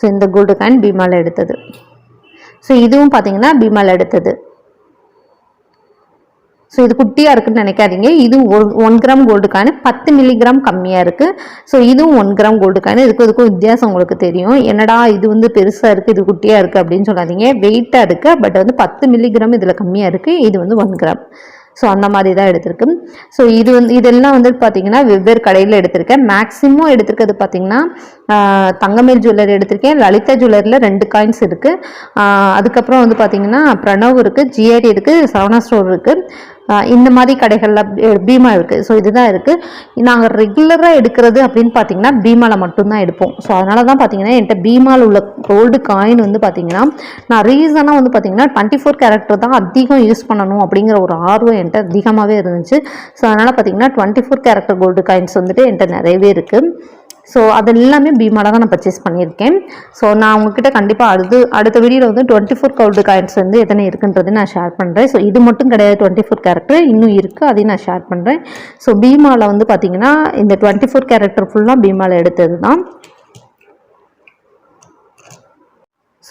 ஸோ இந்த கோல்டு காயின் பீமாவில் எடுத்தது. ஸோ இதுவும் பார்த்தீங்கன்னா பீமாவில் எடுத்தது. ஸோ இது குட்டியாக இருக்குன்னு நினைக்காதீங்க. இது ஒன் ஒன் கிராம் கோல்டு பத்து மில்லிகிராம் கம்மியாக இருக்குது ஸோ இதுவும் ஒன் கிராம் கோல்டு காயின் இதுக்கும் இதுக்கும் வித்தியாசம் உங்களுக்கு தெரியும். என்னடா இது வந்து பெருசாக இருக்குது இது குட்டியாக இருக்குது அப்படின்னு சொல்லாதீங்க. வெயிட்டாக இருக்குது பட் வந்து பத்து மில்லிகிராம் இதில் கம்மியாக இருக்குது இது வந்து ஒன் கிராம் ஸோ அந்த மாதிரி தான் எடுத்திருக்கு. ஸோ இது வந்து இதெல்லாம் வந்து பார்த்தீங்கன்னா வெவ்வேறு கடையில் எடுத்திருக்கேன். மேக்ஸிமம் எடுத்திருக்கிறது பார்த்தீங்கன்னா தங்கமேல் ஜுவல்லரி எடுத்திருக்கேன். லலிதா ஜுவல்லரியில் ரெண்டு காயின்ஸ் இருக்குது அதுக்கப்புறம் வந்து பார்த்தீங்கன்னா பிரணவ் இருக்குது ஜிஆர்டி இருக்குது சரவணா ஸ்டோர் இருக்குது இந்த மாதிரி கடைகளில் பீமா இருக்குது ஸோ இதுதான் இருக்குது நாங்கள் ரெகுலராக எடுக்கிறது அப்படின்னு பார்த்தீங்கன்னா பீமாவில் மட்டும்தான் எடுப்போம். ஸோ அதனால தான் பார்த்தீங்கன்னா என்கிட்ட பீமாவில் உள்ள கோல்டு காயின் வந்து பார்த்தீங்கன்னா நான் ரீசனாக வந்து பார்த்தீங்கன்னா டுவெண்ட்டி ஃபோர் கேரக்டர் தான் அதிகம் யூஸ் பண்ணணும் அப்படிங்கிற ஒரு ஆர்வம் என்கிட்ட அதிகமாகவே இருந்துச்சு. ஸோ அதனால் பார்த்தீங்கன்னா twenty four character gold coins வந்துட்டு என்கிட்ட நிறையவே இருக்குது ஸோ அது எல்லாமே பீமாவில் தான் நான் பர்ச்சேஸ் பண்ணியிருக்கேன். ஸோ நான் உங்ககிட்ட கண்டிப்பாக அடுத்து அடுத்த வீடியோவில் வந்து டுவெண்ட்டி ஃபோர் கவுல்டு காயின்ஸ் வந்து எத்தனை இருக்குன்றது நான் ஷேர் பண்ணுறேன் ஸோ இது மட்டும் கிடையாது டுவெண்ட்டி ஃபோர் கேரக்டர் இன்னும் இருக்குது அதையும் நான் ஷேர் பண்ணுறேன் ஸோ பீமாவில் வந்து பார்த்தீங்கன்னா இந்த டுவெண்ட்டி ஃபோர் கேரக்டர் ஃபுல்லாக பீமாவில் எடுத்தது தான்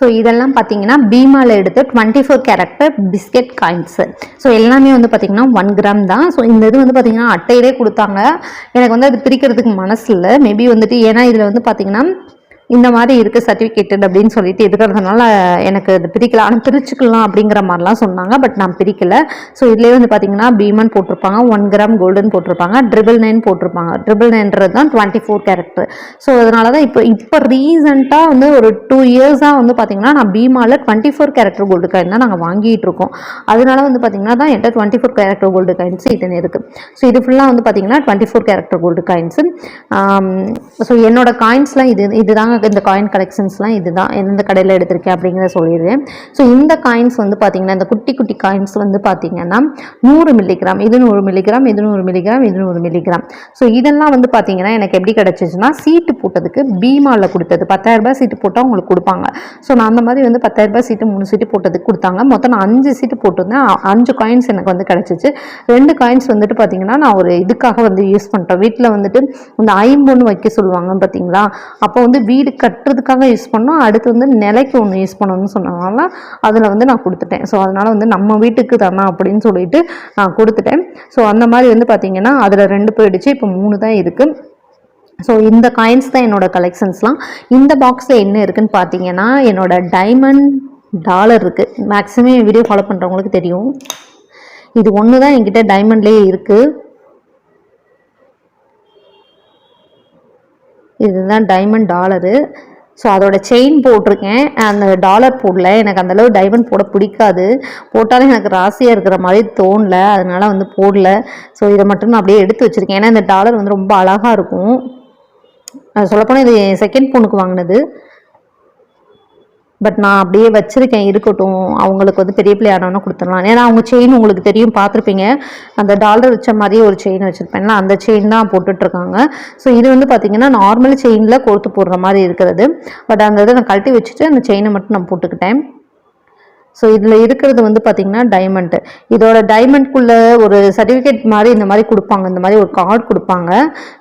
ஸோ இதெல்லாம் பார்த்தீங்கன்னா பீமாவில் எடுத்த twenty four character biscuit coins so எல்லாமே வந்து பார்த்திங்கன்னா ஒன் கிராம் தான். ஸோ இந்த இது வந்து பார்த்திங்கன்னா அட்டையிலே கொடுத்தாங்க. எனக்கு வந்து அது பிரிக்கிறதுக்கு மனசு இல்லை. மேபி வந்துட்டு ஏன்னா இதில் வந்து பார்த்தீங்கன்னா இந்த மாதிரி இருக்குது சர்டிஃபிகேட் அப்படின்னு சொல்லிட்டு இருக்கிறதுனால எனக்கு இது பிரிக்கல ஆனால் பிரிச்சுக்கலாம் அப்படிங்கிற மாதிரிலாம் சொன்னாங்க பட் நான் பிரிக்கல. ஸோ இதுலேயே வந்து பார்த்தீங்கன்னா பீமன் போட்டிருப்பாங்க ஒன் கிராம் கோல்டன் போட்டிருப்பாங்க ட்ரிபிள் நைன் போட்டிருப்பாங்க. ட்ரிபிள் நைன்றது தான் டுவெண்ட்டி ஃபோர் கேரக்டர் ஸோ அதனால தான் இப்போ இப்போ ரீசெண்டாக வந்து ஒரு டூ இயர்ஸாக வந்து பார்த்தீங்கன்னா நான் பீமாவில் twenty four character gold coin தான் நாங்கள் வாங்கிட்டு இருக்கோம். அதனால வந்து பார்த்தீங்கன்னா தான் என்கிட்ட twenty four character gold coins இதுன்னு இருக்குது ஸோ இது ஃபுல்லாக வந்து பார்த்தீங்கன்னா twenty four character gold coins so என்னோட காயின்ஸ்லாம் இது இதுதாங்க இந்த காயின் கலெக்ஷன்ஸ்லாம் இதுதான். எந்த கடையில் எடுத்திருக்கேன் அப்படிங்கிறத சொல்லிடுறேன். ஸோ இந்த காயின்ஸ் வந்து பார்த்தீங்கன்னா இந்த குட்டி குட்டி காயின்ஸ் வந்து பார்த்தீங்கன்னா நூறு மில்லிகிராம் இது நூறு மில்லிகிராம் இது நூறு மில்லிகிராம் இது நூறு மில்லிகிராம் ஸோ இதெல்லாம் வந்து பார்த்தீங்கன்னா எனக்கு எப்படி கிடச்சிச்சுன்னா சீட்டு போட்டதுக்கு பீமாவில் கொடுத்தது. பத்தாயிரம் ரூபாய் சீட்டு போட்டால் உங்களுக்கு கொடுப்பாங்க. ஸோ நான் அந்த மாதிரி வந்து பத்தாயிரம் ரூபாய் சீட்டு மூணு சீட்டு போட்டதுக்கு கொடுத்தாங்க. மொத்தம் நான் அஞ்சு சீட்டு போட்டிருந்தேன். அஞ்சு காயின்ஸ் எனக்கு வந்து கிடச்சிச்சு. ரெண்டு காயின்ஸ் வந்துட்டு பார்த்தீங்கன்னா நான் ஒரு இதுக்காக வந்து யூஸ் பண்ணிட்டேன் வீட்டில் வந்துட்டு இந்த ஐம்பொன்று வைக்க சொல்லுவாங்க பார்த்தீங்களா அப்போ வந்து வீ வீடு கட்டுறதுக்காக யூஸ் பண்ணோம். அடுத்து வந்து நிலைக்கு ஒன்று யூஸ் பண்ணணும்னு சொன்னதுனால அதில் வந்து நான் கொடுத்துட்டேன். ஸோ அதனால் வந்து நம்ம வீட்டுக்கு தானா அப்படின்னு சொல்லிட்டு நான் கொடுத்துட்டேன். ஸோ அந்த மாதிரி வந்து பார்த்திங்கன்னா அதில் ரெண்டு போயிடுச்சு. இப்போ மூணு தான் இருக்குது ஸோ இந்த காயின்ஸ் தான் என்னோடய கலெக்ஷன்ஸ்லாம் இந்த பாக்ஸில் என்ன இருக்குன்னு பார்த்தீங்கன்னா என்னோட டைமண்ட் டாலர் இருக்குது மேக்ஸிமம் வீடியோ ஃபாலோ பண்ணுறவங்களுக்கு தெரியும். இது ஒன்று தான் என்கிட்ட டைமண்ட்லேயே இருக்குது இதுதான் டைமண்ட் டாலரு ஸோ அதோட செயின் போட்டிருக்கேன். அந்த டாலர் போடல. எனக்கு அந்தளவு டைமண்ட் போட பிடிக்காது. போட்டாலும் எனக்கு ராசியாக இருக்கிற மாதிரி தோணல. அதனால வந்து போடல. ஸோ இதை மட்டும் நான் அப்படியே எடுத்து வச்சுருக்கேன். ஏன்னா இந்த டாலர் வந்து ரொம்ப அழகாக இருக்கும். சொல்லப்போனால் இது செகண்ட் பொண்ணுக்கு வாங்கினது. பட் நான் அப்படியே வச்சிருக்கேன் இருக்கட்டும். அவங்களுக்கு வந்து பெரிய பிள்ளை ஆனவொன்னே கொடுத்துடலாம். ஏன்னா அவங்க செயின் உங்களுக்கு தெரியும் பார்த்துருப்பீங்க. அந்த டாலர் வச்ச மாதிரியே ஒரு செயின் வச்சுருப்பேன்ல அந்த செயின் தான் போட்டுட்ருக்காங்க. ஸோ இது வந்து பார்த்தீங்கன்னா நார்மல் செயினில் கோர்த்து போடுற மாதிரி இருக்கிறது. பட் அந்த இதை நான் கழட்டி வச்சுட்டு அந்த செயினை மட்டும் நான் போட்டுக்கிட்டேன். ஸோ இதில் இருக்கிறது வந்து பார்த்தீங்கன்னா டைமண்ட் இதோட டைமண்ட்குள்ளே ஒரு சர்டிஃபிகேட் மாதிரி இந்த மாதிரி கொடுப்பாங்க. இந்த மாதிரி ஒரு கார்டு கொடுப்பாங்க.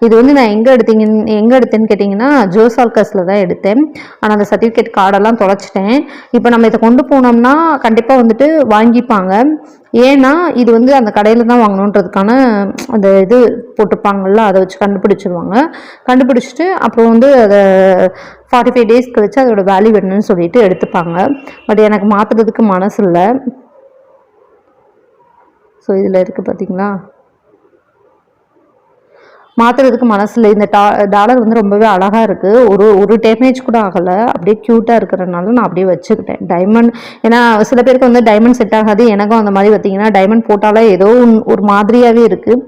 இது வந்து நான் எங்கே எடுத்தீங்க எங்கே எடுத்தேன்னு கேட்டிங்கன்னா ஜோசால்கஸில் தான் எடுத்தேன். ஆனால் அந்த சர்டிஃபிகேட் கார்டெல்லாம் தொலைச்சிட்டேன். இப்போ நம்ம இதை கொண்டு போனோம்னா கண்டிப்பாக வந்துட்டு வாங்கிப்பாங்க. ஏன்னா இது வந்து அந்த கடையில் தான் வாங்கணுன்றதுக்கான அந்த இது போட்டிருப்பாங்கல்ல அதை வச்சு கண்டுபிடிச்சிருவாங்க. கண்டுபிடிச்சிட்டு அப்புறம் வந்து அதை ஃபார்ட்டி ஃபைவ் டேஸ் கழிச்சு அதோட வேல்யூ என்னன்னு சொல்லிட்டு எடுத்துப்பாங்க. பட் எனக்கு மாற்றுறதுக்கு மனசு இல்லை. ஸோ இதில் இருக்குது பார்த்தீங்களா மாற்றுறதுக்கு மனசில் இந்த டா டாலர் வந்து ரொம்பவே அழகாக இருக்குது ஒரு ஒரு டேமேஜ் கூட ஆகலை. அப்படியே க்யூட்டாக இருக்கிறனால நான் அப்படியே வச்சுக்கிட்டேன். டைமண்ட் ஏன்னா சில பேருக்கு வந்து டைமண்ட் செட் ஆகாது. எனக்கும் அந்த மாதிரி பார்த்தீங்கன்னா டைமண்ட் போட்டாலே ஏதோ ஒரு மாதிரியாகவே இருக்குது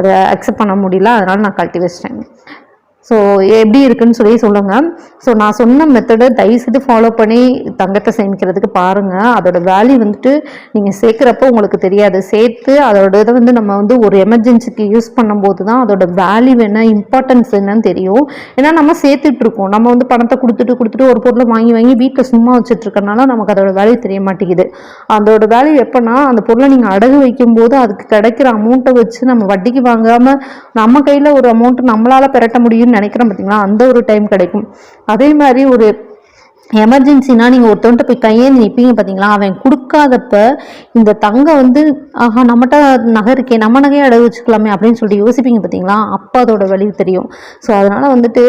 அதை அக்செப்ட் பண்ண முடியல. அதனால் நான் கழட்டி வச்சிட்டேன். ஸோ எப்படி இருக்குன்னு சொல்லி சொல்லுங்கள் ஸோ நான் சொன்ன மெத்தடை தயவுசெய்து ஃபாலோ பண்ணி தங்கத்தை சேமிக்கிறதுக்கு பாருங்கள் அதோட வேல்யூ வந்துட்டு நீங்கள் சேர்க்குறப்போ உங்களுக்கு தெரியாது. சேர்த்து அதோட இதை வந்து நம்ம வந்து ஒரு எமர்ஜென்சிக்கு யூஸ் பண்ணும்போது தான் அதோட வேல்யூ என்ன இம்பார்ட்டன்ஸ் என்னன்னு தெரியும். ஏன்னா நம்ம சேர்த்துட்ருக்கோம் நம்ம வந்து பணத்தை கொடுத்துட்டு கொடுத்துட்டு ஒரு பொருளை வாங்கி வாங்கி வீட்டில் சும்மா வச்சுட்ருக்கனால நமக்கு அதோட வேல்யூ தெரிய மாட்டேங்குது. அதோட வேல்யூ எப்போனா அந்த பொருளை நீங்கள் அடகு வைக்கும்போது அதுக்கு கிடைக்கிற அமௌண்ட்டை வச்சு நம்ம வட்டிக்கு வாங்காமல் நம்ம கையில் ஒரு அமௌண்ட் நம்மளால் பெரட்ட முடியும்னு நினைக்கிறோம் பார்த்தீங்களா அந்த ஒரு டைம் கிடைக்கும். அதே மாதிரி ஒரு எமர்ஜென்சினா நீங்கள் ஒருத்தவன்ட்ட போய் கையேந்து நிற்பீங்க பார்த்தீங்களா அவன் கொடுக்காதப்ப இந்த தங்கம் வந்து ஆஹா நம்மகிட்ட நகை இருக்கே நம்ம நகையை அடகு வச்சுக்கலாமே அப்படின்னு சொல்லிட்டு யோசிப்பீங்க பார்த்தீங்களா அப்போ அதோட வேல்யூ தெரியும். ஸோ அதனால் வந்துட்டு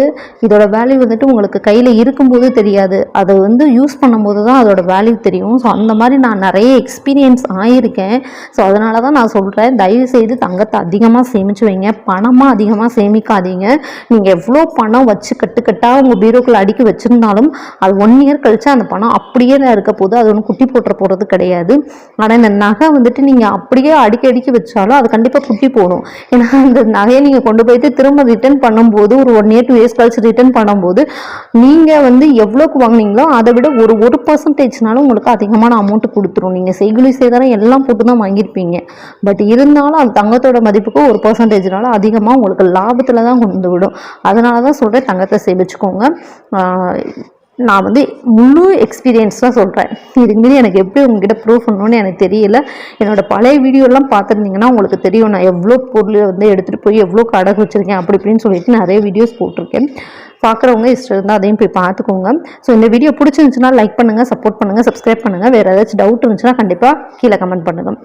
இதோட வேல்யூ வந்துட்டு உங்களுக்கு கையில் இருக்கும்போது தெரியாது. அதை வந்து யூஸ் பண்ணும்போது தான் அதோட வேல்யூ தெரியும். ஸோ அந்த மாதிரி நான் நிறைய எக்ஸ்பீரியன்ஸ் ஆகியிருக்கேன் ஸோ அதனால தான் நான் சொல்கிறேன் தயவு செய்து தங்கத்தை அதிகமாக சேமிச்சு வைங்க. பணமாக அதிகமாக சேமிக்காதீங்க. நீங்கள் எவ்வளோ பணம் வச்சு கட்டுக்கட்டாக உங்கள் பீரோக்குள்ளே அடிக்க வச்சுருந்தாலும் அது ஒன் இயர் கழித்து அந்த பணம் அப்படியே இருக்க போது அது ஒன்று குட்டி போட்டுற போகிறது கிடையாது. ஆனால் இந்த நகை வந்துட்டு நீங்கள் அப்படியே அடிக்கி அடிக்கி வச்சாலும் அது கண்டிப்பாக குட்டி போடும். ஏன்னா அந்த நகையை நீங்கள் கொண்டு போயிட்டு திரும்ப ரிட்டர்ன் பண்ணும்போது ஒரு ஒன் இயர் டூ இயர்ஸ் கழிச்சு ரிட்டர்ன் பண்ணும்போது நீங்கள் வந்து எவ்வளோக்கு வாங்குனீங்களோ அதை விட ஒரு ஒரு பர்சன்டேஜ்னாலும் உங்களுக்கு அதிகமான அமௌண்ட் கொடுத்துரும். நீங்கள் செய்குலி சேதாரம் எல்லாம் போட்டு தான் வாங்கியிருப்பீங்க. பட் இருந்தாலும் அந்த தங்கத்தோட மதிப்புக்கு ஒரு பர்சன்டேஜ்னால அதிகமாக உங்களுக்கு லாபத்தில் தான் கொண்டு விடும் அதனால தான் சொல்கிறேன் தங்கத்தை சேமிச்சுக்கோங்க. நான் வந்து முழு எக்ஸ்பீரியன்ஸ் தான் சொல்கிறேன் இதுக்கு மீறி எனக்கு எப்படி உங்ககிட்ட ப்ரூவ் பண்ணணும்னு எனக்கு தெரியல. என்னோடய பழைய வீடியோலாம் பார்த்துருந்தீங்கன்னா உங்களுக்கு தெரியும். நான் எவ்வளோ பொருள் வந்து எடுத்துகிட்டு போய் எவ்வளோ கடை வச்சுருக்கேன் அப்படி இப்படின்னு சொல்லிட்டு நிறைய வீடியோஸ் போட்டிருக்கேன். பார்க்குறவங்க இஷ்டம் இருந்தால் அதையும் போய் பார்த்துக்கோங்க. ஸோ இந்த வீடியோ பிடிச்சிருந்துச்சுன்னா லைக் பண்ணுங்கள் சப்போர்ட் பண்ணுங்கள் சப்ஸ்கிரைப் பண்ணுங்கள் வேறு ஏதாச்சும் டவுட் இருந்துச்சுன்னா கண்டிப்பாக கீழே கமெண்ட் பண்ணுங்கள்